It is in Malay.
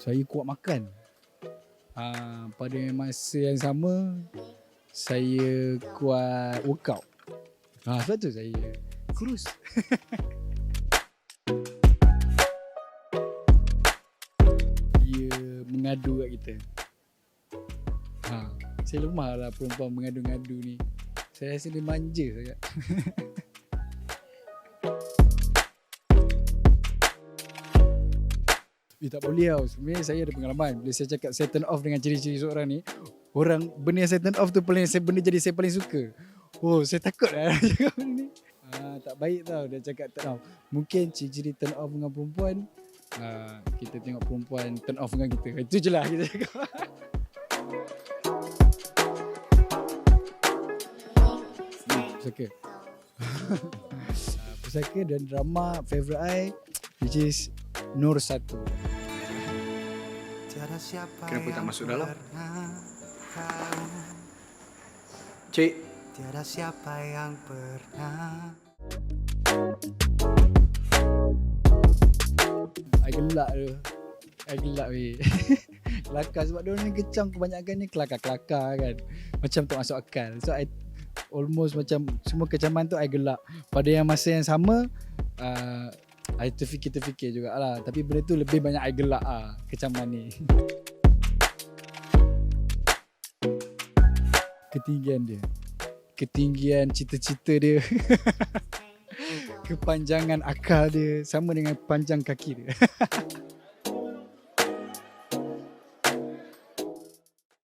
Saya kuat makan. Uh, pada masa yang sama saya kuat workout. Ha, sebab tu saya kurus. Dia mengadu kat kita. Ha, saya lemah lah perempuan mengadu-ngadu ni. Saya rasa dia manja sangat. Eh, tak boleh tau. Sebenarnya saya ada pengalaman. Bila saya cakap saya turn off dengan ciri-ciri seorang ni. Orang benda yang saya turn off tu paling saya benda jadi saya paling suka. Oh, saya takut lah cakap ni. Ah, tak baik tau dia cakap turn off. Mungkin ciri-ciri turn off dengan perempuan. Ah, kita tengok perempuan turn off dengan kita. Itu je lah kita cakap. Pusaka. Ah, Pusaka dan drama favourite I which is Nur Satu. Siapa Kenapa tak masuk dalam? Cik, Tiada siapa yang pernah I gelak tu. I gelak weh. kelakar sebab dia orang ni kecam kebanyakan ni kelakar-kelakar kan. Macam tak masuk akal. So I almost macam semua kecaman tu I gelak. Pada yang masa yang sama uh, I terfikir-terfikir jugalah. Tapi benda tu lebih banyak I gelak ah kecaman ni. Ketinggian dia. Ketinggian cita-cita dia. Kepanjangan akal dia sama dengan panjang kaki dia.